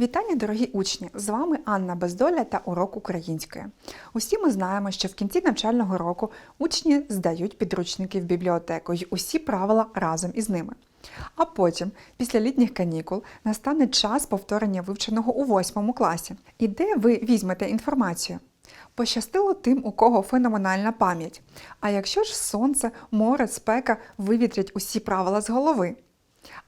Вітання, дорогі учні! З вами Анна Бездоля та урок української. Усі ми знаємо, що в кінці навчального року учні здають підручники в бібліотеку й усі правила разом із ними. А потім, після літніх канікул, настане час повторення вивченого у восьмому класі. І де ви візьмете інформацію? Пощастило тим, у кого феноменальна пам'ять. А якщо ж сонце, море, спека вивітрять усі правила з голови?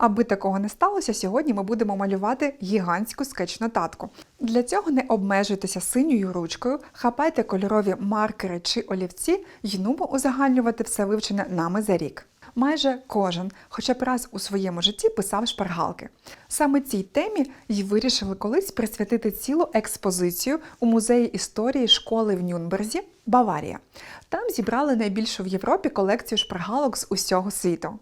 Аби такого не сталося, сьогодні ми будемо малювати гігантську скетч-нотатку. Для цього не обмежуйтеся синьою ручкою, хапайте кольорові маркери чи олівці й нумо узагальнювати все вивчене нами за рік. Майже кожен, хоча б раз у своєму житті писав шпаргалки. Саме цій темі й вирішили колись присвятити цілу експозицію у музеї історії школи в Нюнберзі, Баварія. Там зібрали найбільшу в Європі колекцію шпаргалок з усього світу.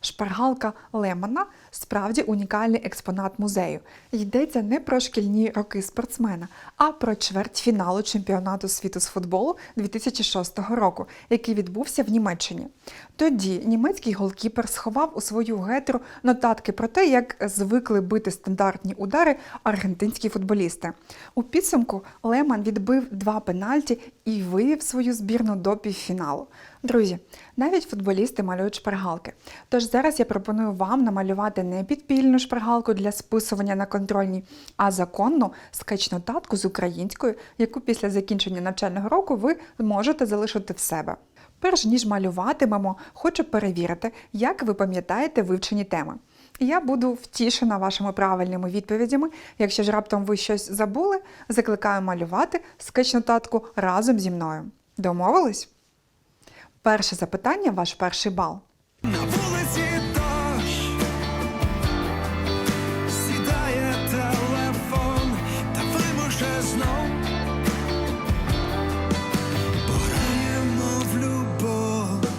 Шпаргалка Лемана справді унікальний експонат музею. Йдеться не про шкільні роки спортсмена, а про чвертьфіналу чемпіонату світу з футболу 2006 року, який відбувся в Німеччині. Тоді німецький голкіпер сховав у свою гетру нотатки про те, як звикли бити стандартні удари аргентинські футболісти. У підсумку Леман відбив два пенальті і вивів свою збірну до півфіналу. Друзі, навіть футболісти малюють шпаргалки. Тож зараз я пропоную вам намалювати не підпільну шпаргалку для списування на контрольній, а законну скетч-нотатку з українською, яку після закінчення навчального року ви можете залишити в себе. Перш ніж малюватимемо, хочу перевірити, як ви пам'ятаєте вивчені теми. Я буду втішена вашими правильними відповідями. Якщо ж раптом ви щось забули, закликаю малювати скетч-нотатку разом зі мною. Домовились? Перше запитання ваш перший бал. На вулиці дощ сідає телефон та виможе знов. Пограємо в любов.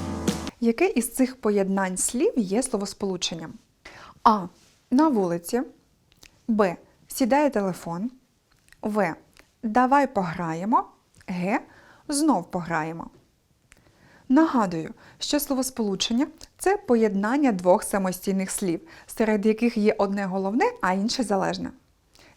Яке із цих поєднань слів є словосполученням? А. На вулиці. Б. Сідає телефон. В. Давай пограємо. Г. Знов пограємо. Нагадую, що словосполучення це поєднання двох самостійних слів, серед яких є одне головне, а інше залежне.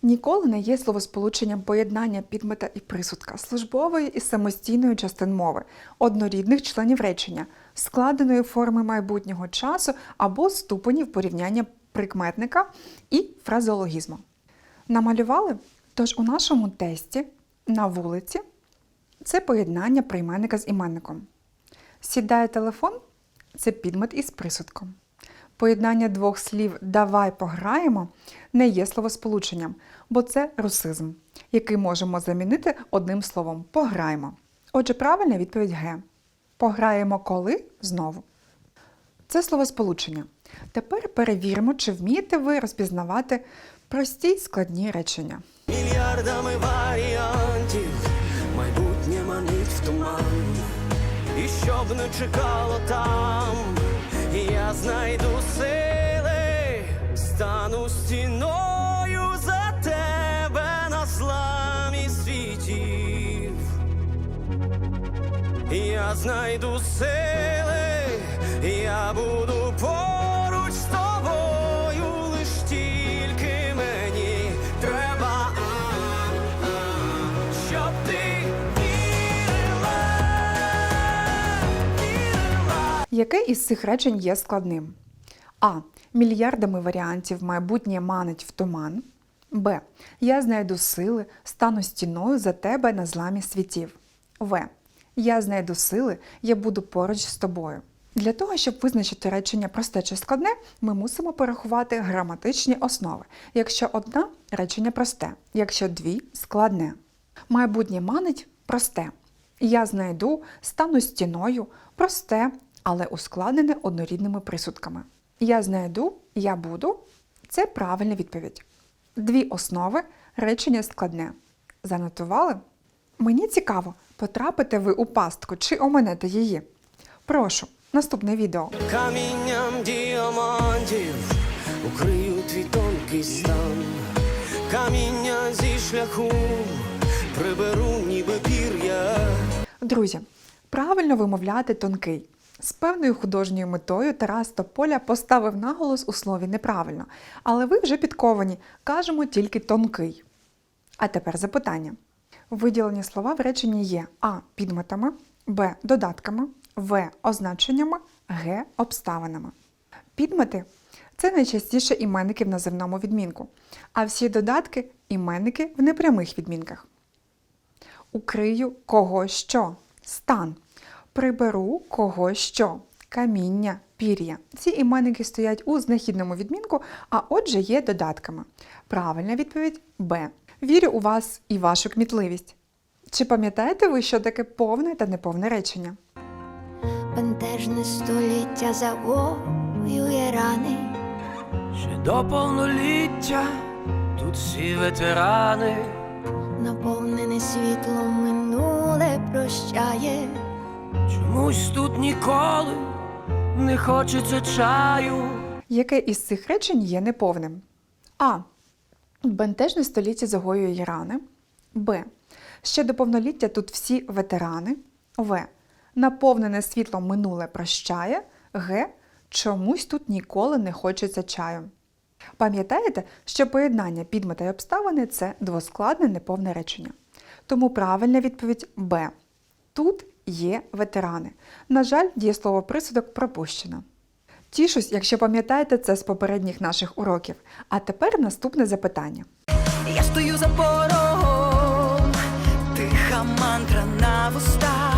Ніколи не є словосполученням поєднання підмета і присудка, службової і самостійної частин мови, однорідних членів речення, складеної форми майбутнього часу або ступенів порівняння прикметника і фразеологізму. Намалювали? Тож у нашому тесті на вулиці це поєднання прийменника з іменником. Сідає телефон це підмет із присудком. Поєднання двох слів давай пограємо не є словосполученням, бо це русизм, який можемо замінити одним словом пограємо. Отже, правильна відповідь Г. Пограємо коли знову. Це словосполучення. Тепер перевіримо, чи вмієте ви розпізнавати прості й складні речення. Мільярдами варіантів майбутнє манить в туман. І щоб не чекало там, я знайду сили, стану стіною за тебе на зламі світів. Я знайду сили, я буду поруч Яке із цих речень є складним? А. Мільярдами варіантів майбутнє манить в туман. Б. Я знайду сили, стану стіною за тебе на зламі світів. В. Я знайду сили, я буду поруч з тобою. Для того, щоб визначити речення просте чи складне, ми мусимо порахувати граматичні основи. Якщо одна речення просте, якщо дві складне. Майбутнє манить просте. Я знайду, стану стіною, просте, але ускладнене однорідними присудками. Я знайду, я буду це правильна відповідь. Дві основи речення складне. Занотували? Мені цікаво, потрапите ви у пастку чи оминете її. Прошу, наступне відео. Камінням діамантів укрию твій тонкий стан, каміння зі шляху приберу, ніби пір'я. Друзі, правильно вимовляти тонкий. З певною художньою метою Тарас Тополя поставив наголос у слові неправильно, але ви вже підковані, кажемо тільки тонкий. А тепер запитання. Виділені слова в реченні є А. Підметами, Б. Додатками, В. Означеннями, Г. Обставинами. Підмети це найчастіше іменники в називному відмінку, а всі додатки іменники в непрямих відмінках. Укрию кого що стан. Приберу кого що каміння, пір'я. Ці іменники стоять у знахідному відмінку, а отже є додатками. Правильна відповідь Б. Вірю у вас і вашу кмітливість. Чи пам'ятаєте ви, що таке повне та неповне речення? Бентежне століття загоює рани. Ще до повноліття тут всі ветерани. Наповнене світлом минуле прощає. Чомусь тут ніколи не хочеться чаю. Яке із цих речень є неповним? А. Бентежне століття загоює рани. Б. Ще до повноліття тут всі ветерани. В. Наповнене світлом минуле прощає. Г. Чомусь тут ніколи не хочеться чаю. Пам'ятаєте, що поєднання підмета й обставини це двоскладне неповне речення. Тому правильна відповідь Б. Тут є ветерани. На жаль, дієслово присудок пропущено. Тішусь, якщо пам'ятаєте це з попередніх наших уроків. А тепер наступне запитання. Я стою за порогом, тиха мантра на вустах.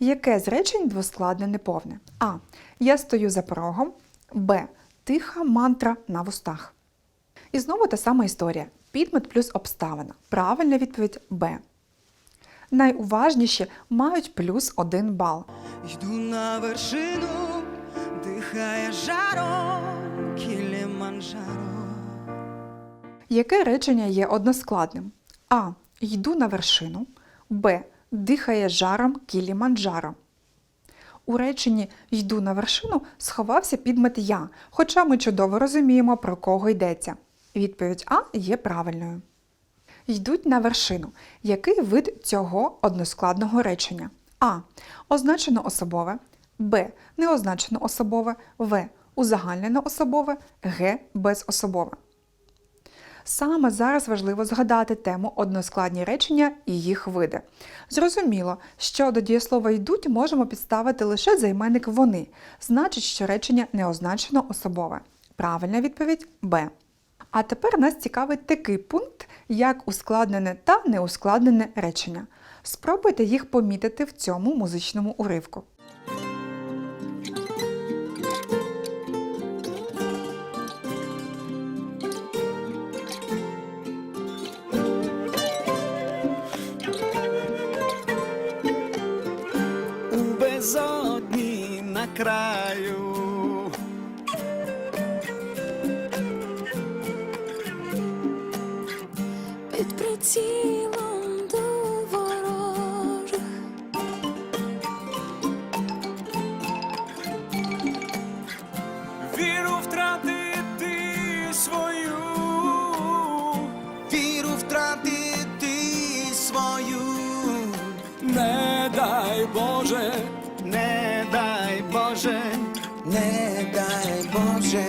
Яке з речень двоскладне неповне? А. Я стою за порогом. Б. Тиха мантра на вустах. І знову та сама історія. Підмет плюс обставина. Правильна відповідь Б. Найуважніші мають плюс один бал. Йду на вершину, дихає жаром Кіліманджаро. Яке речення є односкладним? А. Йду на вершину. Б. Дихає жаром Кіліманджаро. У реченні Йду на вершину сховався підмет я, хоча ми чудово розуміємо, про кого йдеться. Відповідь А є правильною. Йдуть на вершину. Який вид цього односкладного речення? А. Означено особове, Б. Неозначено особове, В. Узагальнено особове, Г. Безособове. Саме зараз важливо згадати тему односкладні речення і їх види. Зрозуміло, що до дієслова йдуть можемо підставити лише займенник вони, значить, що речення не означено особове. Правильна відповідь Б. А тепер нас цікавить такий пункт, як ускладнене та неускладнене речення. Спробуйте їх помітити в цьому музичному уривку. У безодні на краю. Боже.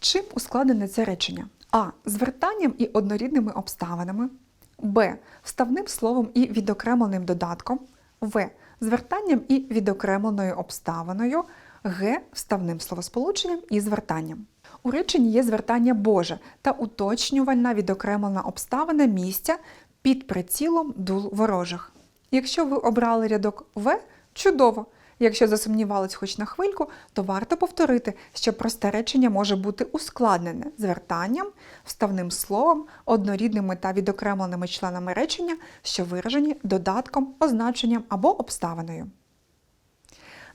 Чим ускладнене це речення? А. Звертанням і однорідними обставинами. Б. Вставним словом і відокремленим додатком. В. Звертанням і відокремленою обставиною. Г. Вставним словосполученням і звертанням. У реченні є звертання Боже та уточнювальна відокремлена обставина місця під прицілом дул ворожих. Якщо ви обрали рядок В, чудово. Якщо засумнівались хоч на хвильку, то варто повторити, що просте речення може бути ускладнене звертанням, вставним словом, однорідними та відокремленими членами речення, що виражені додатком, означенням або обставиною.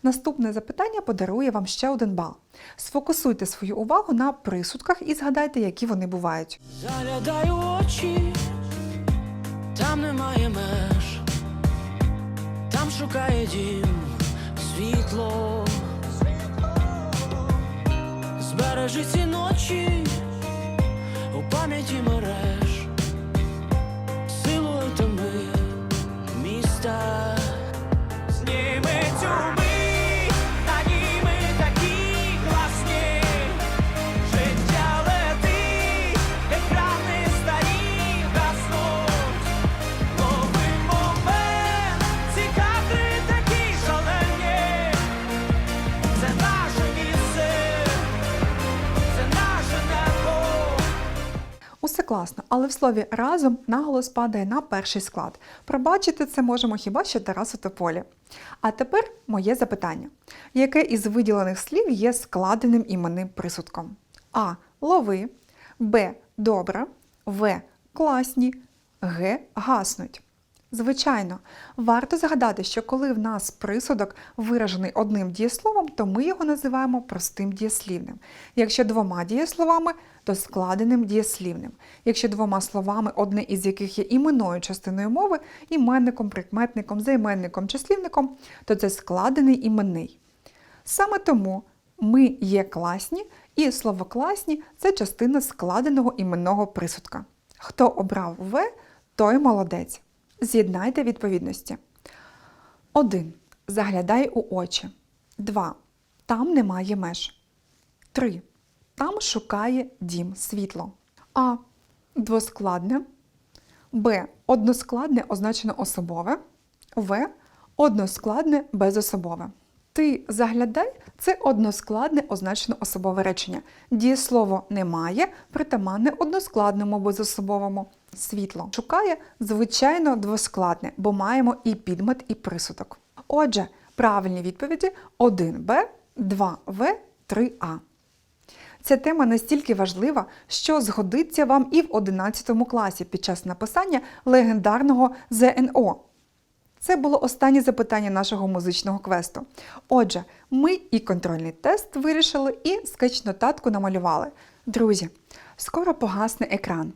Наступне запитання подарує вам ще один бал. Сфокусуйте свою увагу на присудках і згадайте, які вони бувають. заглядаю очі, там немає меж, там шукає дім світло. Збережи ці ночі у пам'яті мереж, але в слові разом наголос падає на перший склад. Пробачити це можемо хіба що Тарасу Тополі. А тепер моє запитання: яке із виділених слів є складеним іменним присудком? А. Лови, Б. Добре, В. Класні, Г. Гаснуть. Звичайно, варто згадати, що коли в нас присудок виражений одним дієсловом, то ми його називаємо простим дієслівним. Якщо двома дієсловами, то складеним дієслівним. Якщо двома словами, одне із яких є іменною частиною мови, іменником, прикметником, займенником, числівником, то це складений іменний. Саме тому ми є класні, і слово класні це частина складеного іменного присудка. Хто обрав В, той молодець. З'єднайте відповідності. 1. Заглядай у очі. 2. Там немає меж. 3. Там шукає дім світло. А. Двоскладне. Б. Односкладне означено особове. В. Односкладне безособове. Ти заглядай це односкладне означено особове речення. Дієслово немає, притаманне односкладному безособовому. Світло шукає звичайно двоскладне, бо маємо і підмет, і присудок. Отже, правильні відповіді 1Б, 2В, 3А. Ця тема настільки важлива, що згодиться вам і в 11 класі під час написання легендарного ЗНО. Це було останнє запитання нашого музичного квесту. Отже, ми і контрольний тест вирішили, і скетч-нотатку намалювали. Друзі, скоро погасне екран.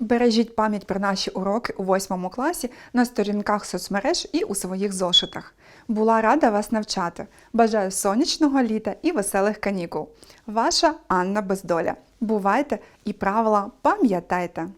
Бережіть пам'ять про наші уроки у 8 класі на сторінках соцмереж і у своїх зошитах. Була рада вас навчати. Бажаю сонячного літа і веселих канікул. Ваша Анна Бездоля. Бувайте і правила пам'ятайте!